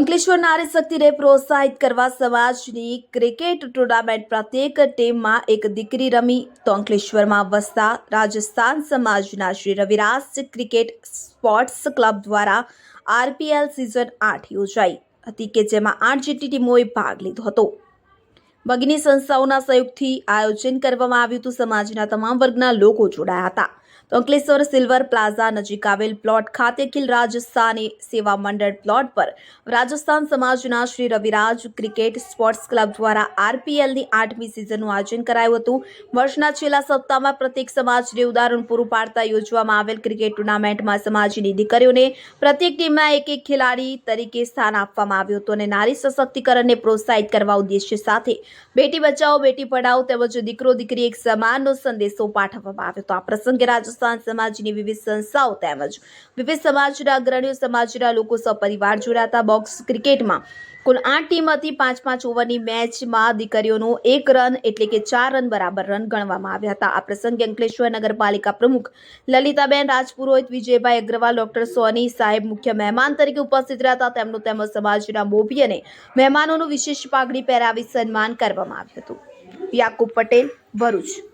અંકલેશ્વર નારી શક્તિને પ્રોત્સાહિત કરવા સમાજની ક્રિકેટ ટુર્નામેન્ટ પ્રત્યેક ટીમમાં એક દીકરી રમી. તો અંકલેશ્વરમાં વસતા રાજસ્થાન સમાજના Shri Raviraj cricket sports club દ્વારા આરપીએલ સિઝન આઠ યોજાઈ હતી કે જેમાં આઠ જેટલી ટીમોએ ભાગ લીધો હતો. ભગીની સંસ્થાઓના સહયોગથી આયોજન કરવામાં આવ્યું હતું. સમાજના તમામ વર્ગના લોકો જોડાયા હતા. અંકલેશ્વર સિલ્વર પ્લાઝા નજીક આવેલ પ્લોટ ખાતે અખિલ રાજસ્થાની સેવા મંડળ પ્લોટ પર રાજસ્થાન સમાજના Shri Raviraj cricket sports club દ્વારા આરપીએલની આઠમી સિઝનનું આયોજન કરાયું હતું. વર્ષના છેલ્લા સપ્તાહમાં પ્રત્યેક સમાજને ઉદાહરણ પૂરું પાડતા યોજવામાં આવેલ ક્રિકેટ ટુર્નામેન્ટમાં સમાજની દીકરીઓને પ્રત્યેક ટીમના એક એક ખેલાડી તરીકે સ્થાન આપવામાં આવ્યું હતું અને નારી સશક્તિકરણને પ્રોત્સાહિત કરવા ઉદ્દેશ્ય સાથે બેટી બચાવો, બેટી પઢાઓ તેમજ દીકરો દીકરી એક સમાનનો સંદેશો પાઠવવામાં આવ્યો હતો. આ પ્રસંગે રાજસ્થાન સમાજની વિવિધ સંસ્થાઓ તેમજ વિવિધ સમાજના અગ્રણીઓ, સમાજના લોકો સપરિવાર જોડાતા બોક્સ ક્રિકેટમાં. કુલ આઠ ટીમ હતી. પાંચ પાંચ ઓવરની મેચમાં દીકરીઓનો એક રન એટલે કે ચાર રન બરાબર રન ગણવામાં આવ્યા હતા. આ પ્રસંગે અંકલેશ્વર નગરપાલિકા પ્રમુખ લલિતાબેન રાજપુરોહિત, વિજયભાઈ અગ્રવાલ, ડોક્ટર સોની સાહેબ મુખ્ય મહેમાન તરીકે ઉપસ્થિત રહ્યા હતા. તેમનું તેમજ સમાજના મોભી અને મહેમાનોનું વિશેષ પાઘડી પહેરાવી સન્માન કરવામાં આવ્યું હતું. યાકુબ પટેલ, ભરૂચ.